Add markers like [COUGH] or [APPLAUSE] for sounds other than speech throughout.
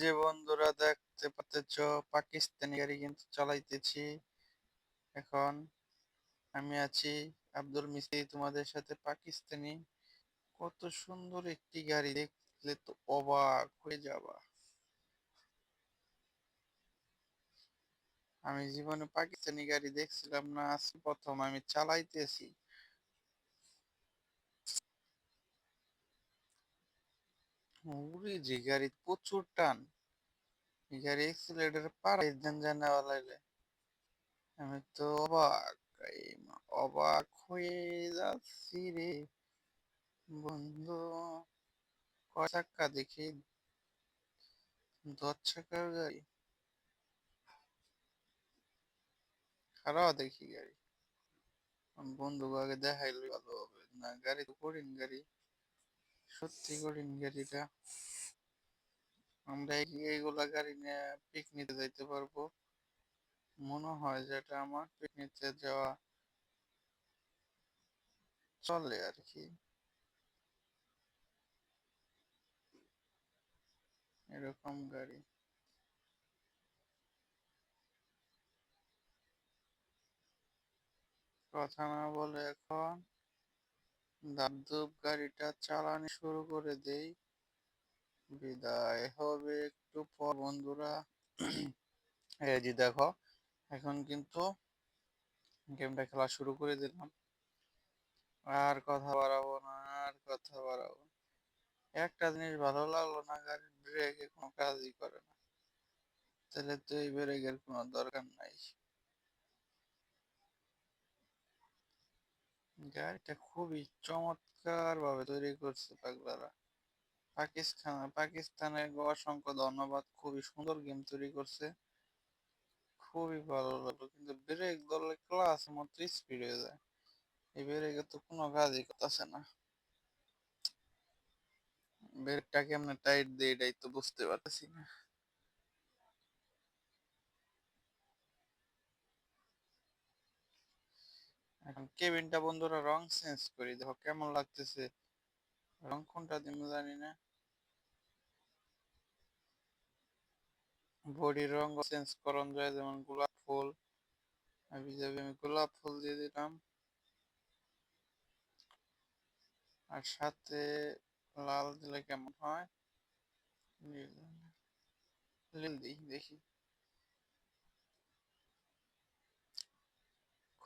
যে বন্ধুরা দেখতে পাচ্ছ, পাকিস্তানি গাড়ি কিন্তু চালাইতেছি। এখন আমি আছি আব্দুল মিস্ত্রি তোমাদের সাথে পাকিস্তানি। কত সুন্দর একটি গাড়ি, দেখলে তো অবাক হয়ে যাবা। আমি জীবনে পাকিস্তানি গাড়ি দেখছিলাম না আজ প্রথম আমি চালাইতেছি। ওরে যে গাড়ি প্রচুর টান। এই গাড়ি এক্সিলেটার পাড়াই জানা লাগলে। আমি তো অবাক অবাক হয়ে যাচ্ছি রে। বন্ধু কয় চাক্কা দেখি। দশ চাকার গাড়ি। খারাপ দেখি গাড়ি। বন্ধু আগে দেখাইলে ভালো হবে। না গাড়ি তো কঠিন গাড়ি। সত্যি কঠিন গাড়িটা আমরা এই- এইগুলা গাড়ি নিয়ে পিকনিকে যাইতে পারব। মনে হয় যে এটা আমার পিকনিকে যাওয়া চলে আর কি। এরকম গাড়ি। কথা না বলে এখন দাবদুব গাড়িটা চালানি শুরু করে দেই। বিদায় হবে একটু পর, বন্ধুরা। [CLEARS THROAT] এই যে দেখো, এখন কিন্তু গেমটা খেলা শুরু করে দিলাম। আর কথা বাড়াবো না, আর কথা বাড়াবো। একটা জিনিস ভালো লাগল না, গাড়ির ব্রেকে কোনো কাজই করে না। তাহলে তো এই ব্রেকের কোনো দরকার নাই। গাড়িটা খুবই চমৎকার ভাবে তৈরি করছে পাগলারা। পাকিস্তান, পাকিস্তানের অসংখ্য ধন্যবাদ, খুবই সুন্দর গেম তৈরি করছে। খুবই ভালো লাগল, কিন্তু ব্রেক ধরলে ক্লাস মতো স্পিড হয়ে যায়। এই ব্রেকে তো কোনো কাজই করতেছে না। ব্রেকটা কেমনে টাইট দিয়ে এটাই তো বুঝতে পারতেছি না। এখন কেবিনটা বন্ধুরা রং চেঞ্জ করি, দেখো কেমন লাগতেছে। রং কোনটা দিব জানি না। বডির রং চেঞ্জ করন যায় যেমন গোলাপ ফুল। আমি যাবে আমি গোলাপ ফুল দিয়ে দিলাম। আর সাথে লাল দিলে কেমন হয়? নীল নীল দিই, দেখি।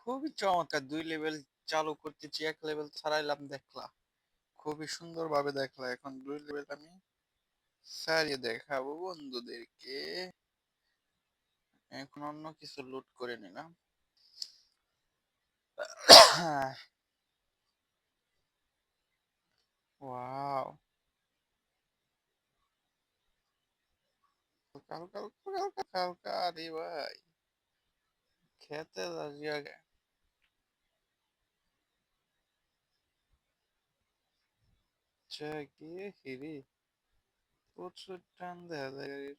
খুবই চমৎকার দুই লেভেল চালু করতেছি এক লেভেল ছাড়াইলাম দেখলা খুবই সুন্দর ভাবে দেখলা এখন দুই লেভেল আমি সারিয়ে দেখাবো বন্ধুদেরকে এখন অন্য কিছু লুট করে নিলাম ওয়াও কাল কাল কাল কাল কাল রে ভাই খেতে যাচ্ছি আগে আচ্ছা কি হিরি প্রচুর টান দেখা যায় গাড়ির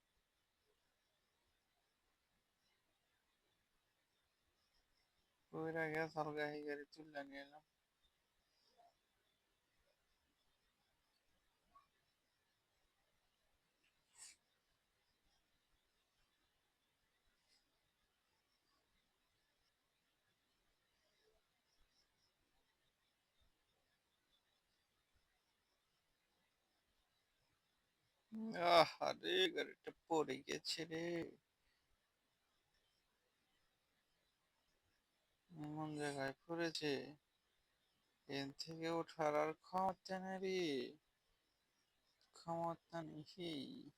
কইরা গেছ হালকা এই গাড়ি তুলে নিয়ে এলাম আরে গাড়িটা পড়ে গেছে রে। এমন জায়গায় পড়েছে, এর থেকে ওঠার আর ক্ষমতা নেই রে। ক্ষমতা নেই।